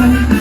Thank you.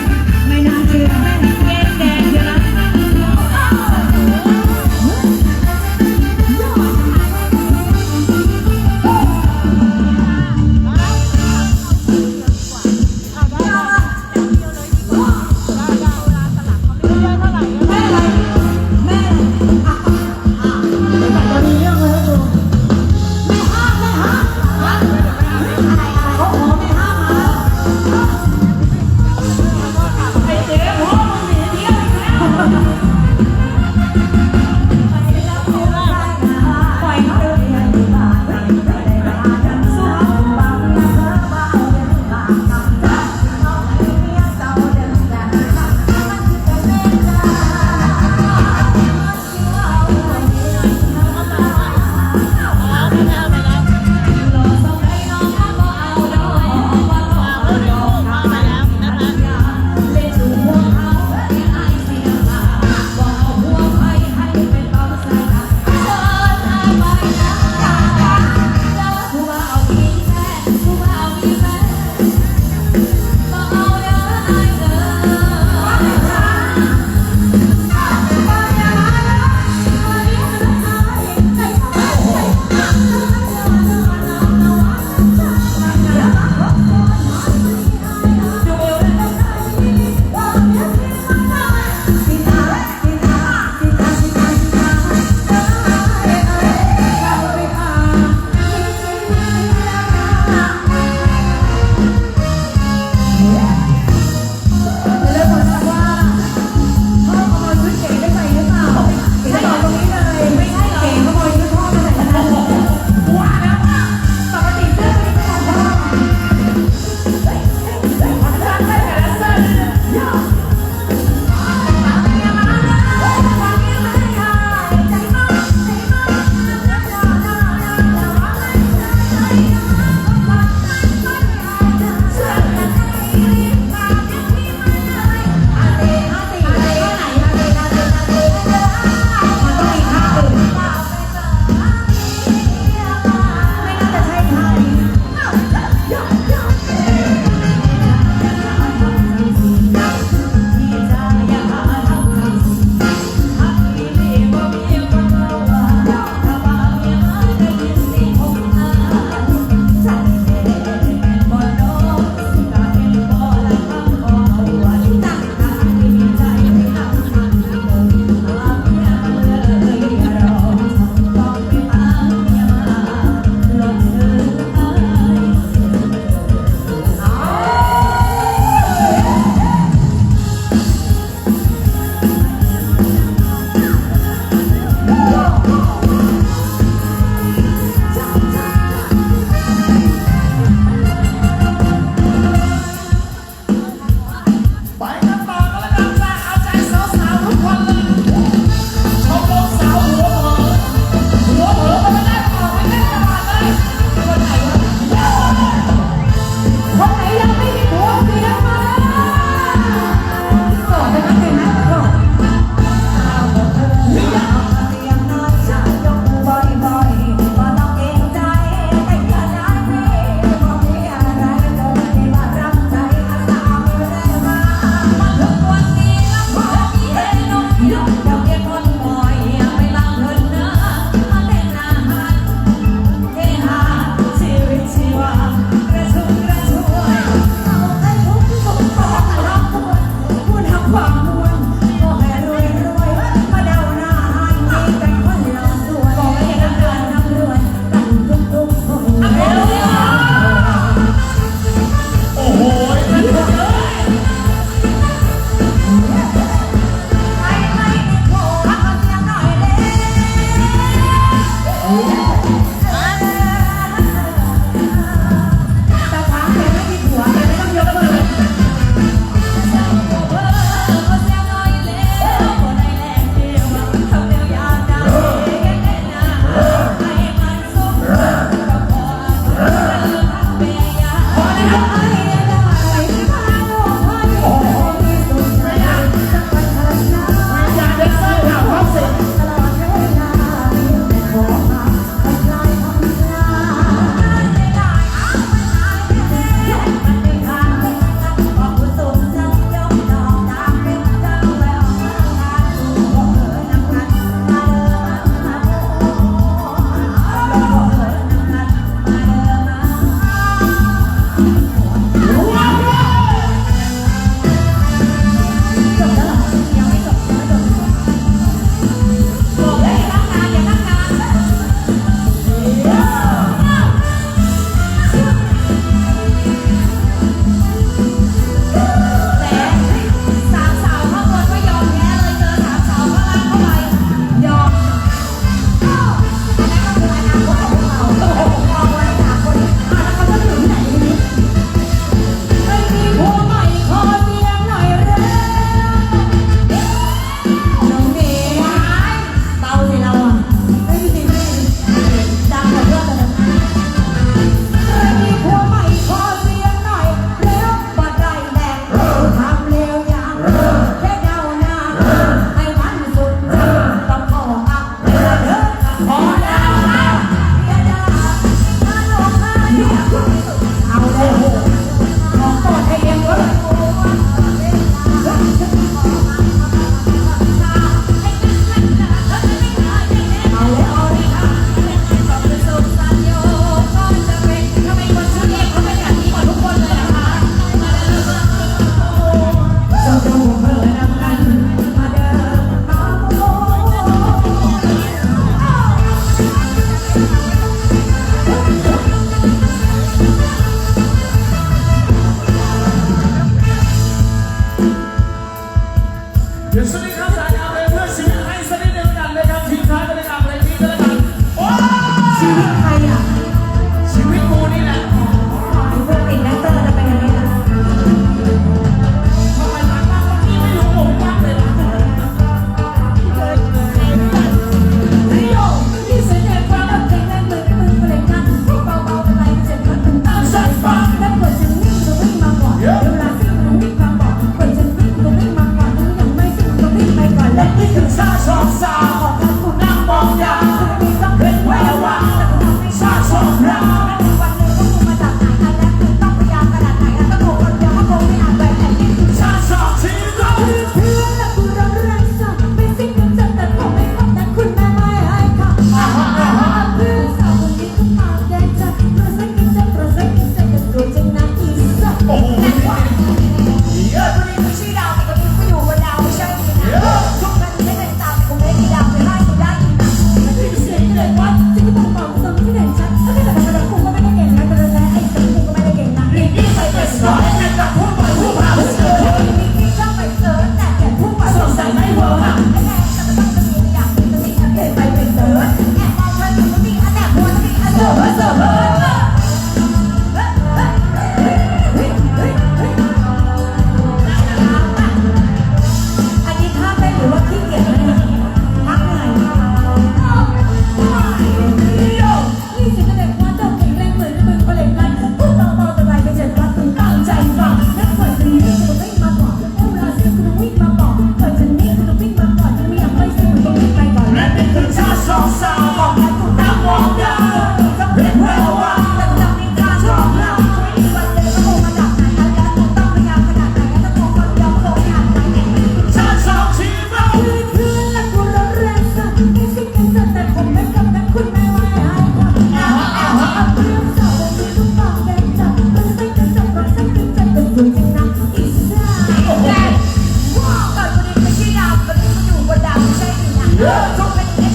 Yeah.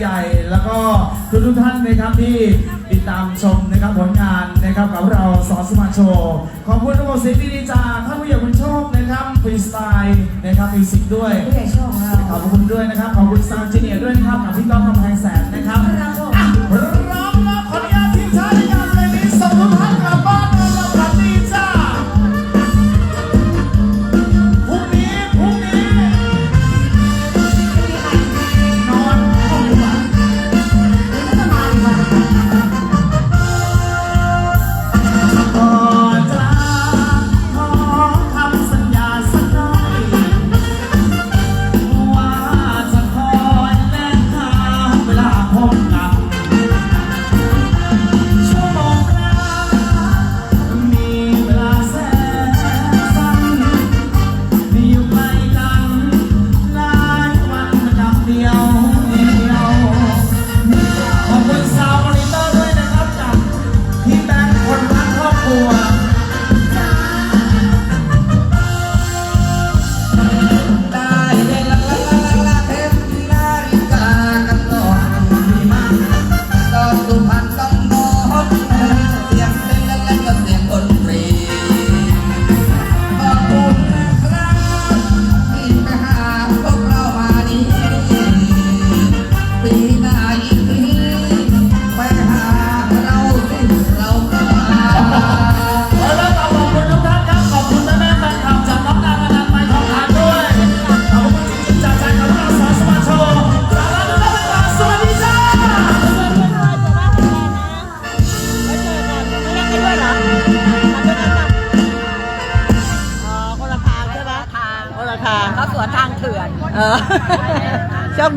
ใหญ่ แล้วก็ทุกทุกๆท่านนะครับที่ติดตามชมนะครับผลงานนะครับกับเราสอนสมาโชว์ขอบคุณทุกคนเสียงดีๆจากท่านผู้ใหญ่คุณโชคนะครับฟรีสไตล์นะครับมิวสิกด้วยผู้ใหญ่ช่องเราขอบคุณด้วยนะครับขอบคุณซาวจิเนียร์ด้วยนะครับกับพี่ก้องกำแพงแสนนะครับ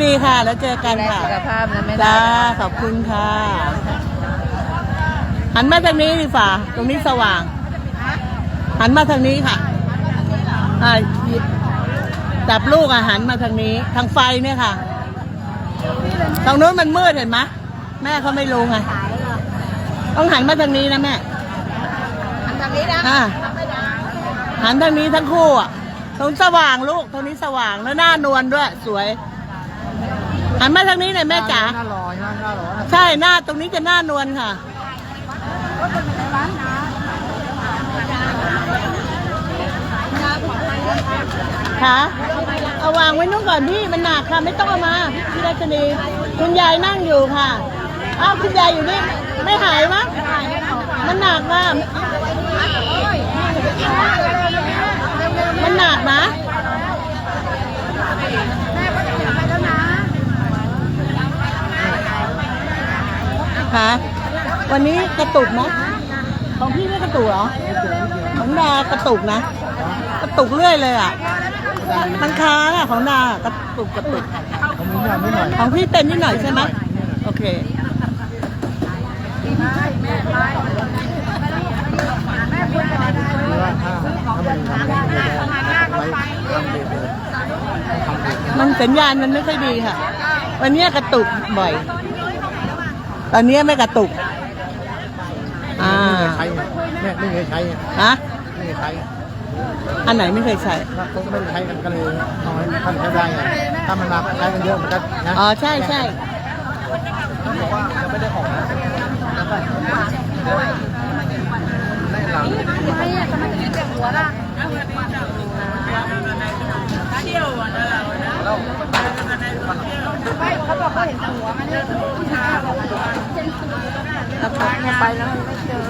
ดีค่ะ แล้วเจอกันค่ะสุขภาพนะแม่จ้าขอบคุณค่ะ หันมาทางนี้ดีฝ่า ตรงนี้สว่าง หันมาทางนี้ค่ะอ่าหยิบจับลูกอะหันมาทางนี้ ทางไฟเนี่ยค่ะ ตรงนู้นมันมืดเห็นไหมแม่เขาไม่รู้ไงต้องหันมาทางนี้นะแม่ทางนี้นะอ่าหันทางนี้ทั้งคู่อะตรงสว่างลูกตรงนี้สว่างแล้วหน้านวลด้วยสวย หันมาทางนี้หน่อยแม่จ๋าหน้ารอใช่ไหมหน้ารอใช่หน้าตรงนี้จะหน้านวลค่ะค่ะเอาวางไว้นู่นก่อนพี่มันหนักค่ะ ไม่ต้องเอามาพี่รัชนีคุณยายนั่งอยู่ค่ะอ้าวคุณยายอยู่นี่ไม่หายมั้งมันหนักค่ะมันหนักนะ คะ วันนี้กระตุกนะของพี่ไม่กระตุกเหรอ ของดากระตุกนะ กระตุกเรื่อยเลยอะ มันค้างอะของดากระตุกกระตุก ของพี่เป็นนิดหน่อยใช่ไหมโอเคมันสัญญาณมันไม่ค่อยดีค่ะ วันนี้กระตุกบ่อย ตอนนี้ไม่กระตุก อ่าใช้เนี่ยไม่เคยใช้เนี่ยฮะไม่เคยใช้ อันไหนไม่เคยใช้ถ้าเขาไม่ได้ใช้กันก็เลยทำให้ท่านใช้ได้ไงถ้ามันมาใช้กันเยอะมันก็นะอ๋อใช่ใช่บอกว่ายังไม่ได้ออกนะได้ห ลังไปแล้ว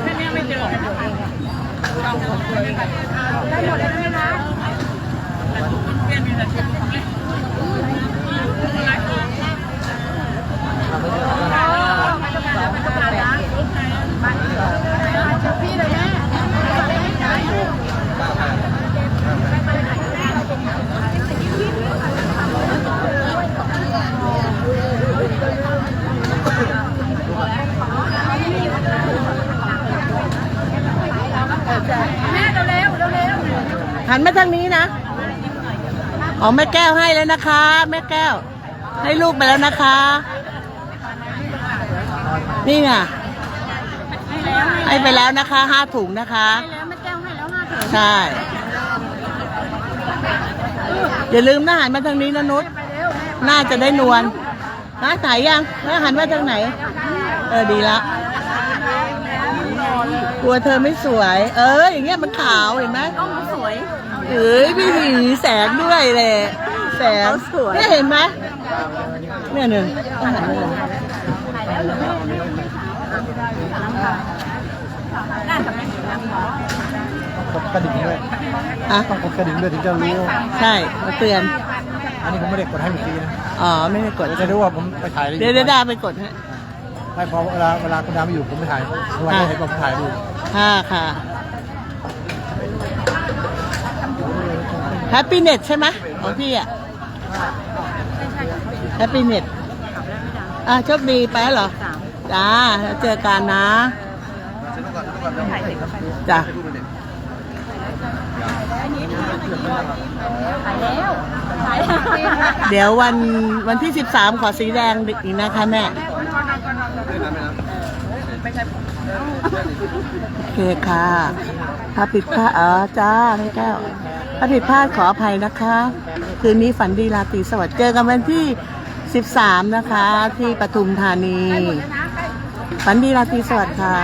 ไม่เจอหันมาทางนี้นะอ๋ อแม่แก้วให้แล้วนะคะ แม่แก้ว ให้ลูกไปแล้วนะคะ นี่ไงให้ไปแล้วนะคะห้าถุงนะคะให้แล้วแม่แก้วให้แล้วห้าถุงใช่ อย่าลืมนะหันมาทางนี้นะนุชน่าจะได้นวลนะถ่ายยังแล้วหันมาทางไหน เออดีละกลัวเธอไม่สวย เอออย่างเงี้ยมันขาวเห็นไหมต้องสวย เอ้ยพี่หีแสงด้วยเลยแสงเขาสวยเนี่ยเห็นไหมเนี่ยหนึ่งต้องหันมาเลยกดกระดิ่งด้วยอะต้องกดกระดิ่งด้วยถึงจะรู้ ใช่มาเตือน อันนี้ผมไม่ได้กดให้เมื่อกี้นะอ๋อไม่ได้กด จะรู้ว่าผมไปถ่ายอะไรอเดี๋ยวเดี๋ยวดาไปกดให้ไม่พอเวลาเวลาคุณดาไม่อยู่ผมไปถ่ายวันนี้เห็นผมถ่ายดูค่ะค่ะ แฮปปี้เน็ตใช่ไหมของพี่อะแฮปปี้เน็ตอะโชคดีไปแล้วเหรอจ้าแล้วเจอกันนะจ้ะขาเดี๋ยววันวันที่ 13 ขอสีแดงอีกนะคะแม่โอเคค่ะ ถ้าผิดพลาดเออจ้าแม่แก้ว ถ้าผิดพลาดขออภัยนะคะ คืนนี้ฝันดีราตรีสวัสดิ์เจอกันวันที่ 13 นะคะ ที่ปทุมธานี ฝันดีราตรีสวัสดิ์ค่ะ